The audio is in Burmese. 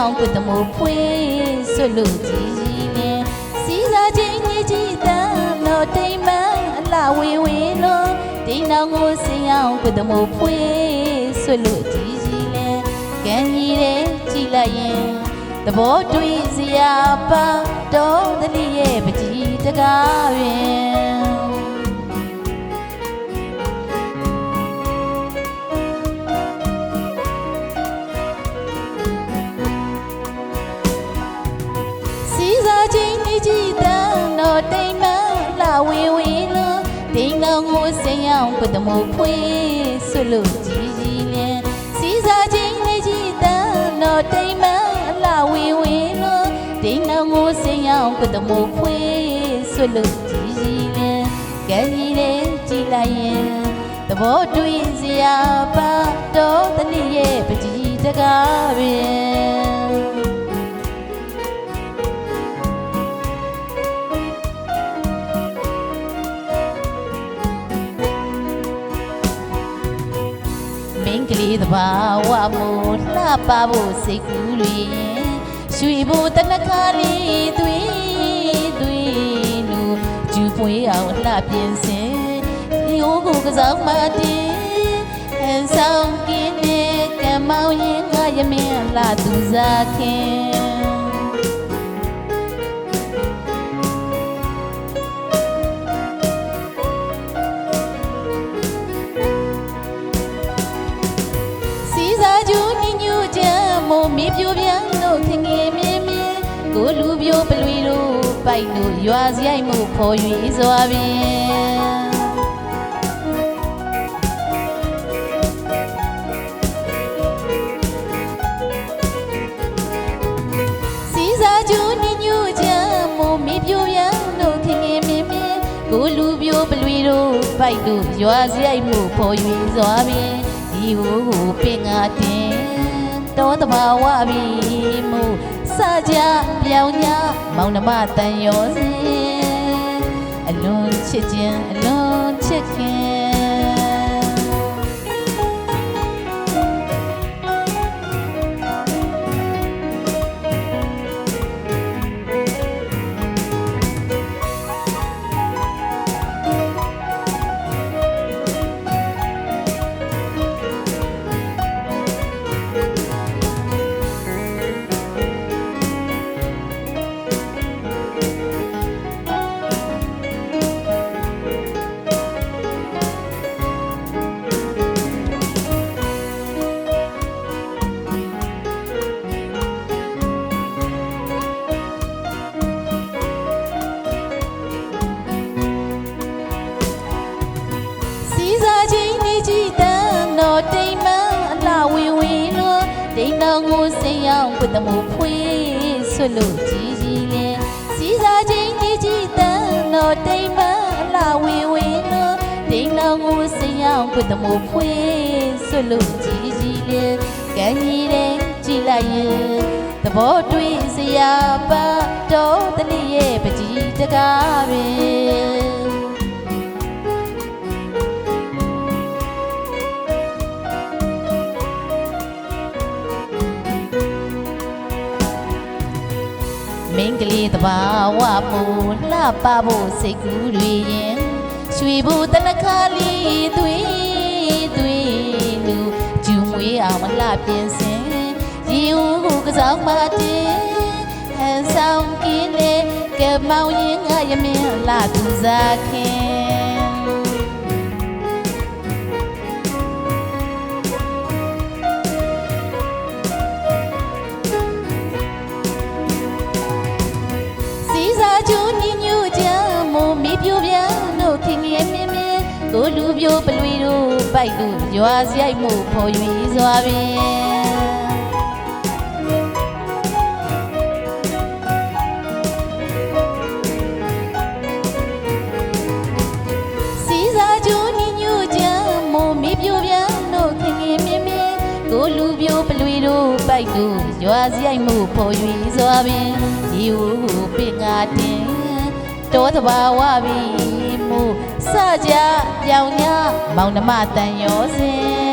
အောင်ကုသမို့ဖွေးဆွလို့ကြည်ကြည်လင်းစီစားချင်းကြီးကြီးတန်းတော့တိမ်မအလှဝေဝေလို့တိမ်တော်ကိုစင်အောင်ကုသမို့ဖွေးဆွလို့ကြည်ကြည်လင်းကံကြီးတဲ့ကြည်လိုက်ရင်သဘောတွေ့စရာပါတော့တလီရဲ့ပကြီးတကားရင် တိမ်တော်ကိုစင်အောင်ပဒမို့ဖွေးဆွလို့ကြည်ကြည်လင်းစီစားချင်းနေကြည်တန်းတော့တိမ်မလာဝေဝေလို့တိမ်တော်ကိုစင်အောင်ပဒမို့ဖွေးဆွလို့ကြည်ကြည်လင်းကဲကြီးတဲ့ကြည်လိုက်ရင်သဘောတွေ့စရာပါတော့တနည်းရဲ့ပကြီးတကားပင် ကလေးတဘာဝမို့လှပဖို့စိတ်ကူးတွေရွှေဘိုတနခါလေးသွေးသွေးလူကျူပွေးအောင်လှပြင်စင်ဒီဟိုကိုကစားမတင်ဟန်ဆောင်ကင်းနဲ့ကံမောင်းရင်ငါရမင်းလှသူစားခင် ပြိုပြန်လို့ထင်ငယ်မြင်မြင်ကိုလူပြိုပလွေတို့ပိုက်တို့ရွာစရိုက်မှုဖော်၍စွာပင်စီစားကျူးညညူချမ်းမို့မေပြိုပြန်လို့ထင်ငယ်မြင်မြင်ကိုလူပြိုပလွေတို့ပိုက်တို့ရွာစရိုက်မှုဖော်၍စွာပင်ဒီဟိုကိုပင်ငါတင် တောတဘာဝပြီမို့စကြပြောင်းညာမောင်နှမတန်ရောစင်အလွန်ချစ်ခြင်းအလွန်ချစ်ခင် ကိုစင်ရောက်ပဒမှုဖွေးဆွလို့ကြည်ကြည်လင်းစီစားချင်းနေကြည်တန်းတော့တိမ်မအလှဝေဝေလို့တိမ်တော်ကိုစင်ရောက်ပဒမှုဖွေးဆွလို့ကြည်ကြည်လင်းကံကြီးတဲ့ကြည်လိုက်ရင်သဘောတွေ့စရာပါတော့တလီရဲ့ပကြီးတကားပင် ကလေးတဘာဝမို့လှပဖို့စိတ်ကူးတွေရင်ရွှေဘိုတနခါလေးသွေးသွေးလူကျူမွေးအောင်လှပြင်စင်ဒီဦးကိုကစားမတင်ဟန်ဆောင်ကင်းလေကမောင်ရင်ငါရမင်းလှသူစားခင် ကိုလူပြိုပလွေတို့ပိုက်တို့ရွာစရိုက်မှုဖော်၍စွာပင်စီစားကျူးညညူချမ်းမို့မိပြိုပြန်လို့ခင်ငယ်မြင်မြင်ကိုလူပြိုပလွေတို့ပိုက်တို့ရွာစရိုက်မှုဖော်၍စွာပင်ဒီဟူပင်ငါတင်တောတဘာဝပြီ မို့စကြပြောင်ညာမောင်နှမတန်ရောစင်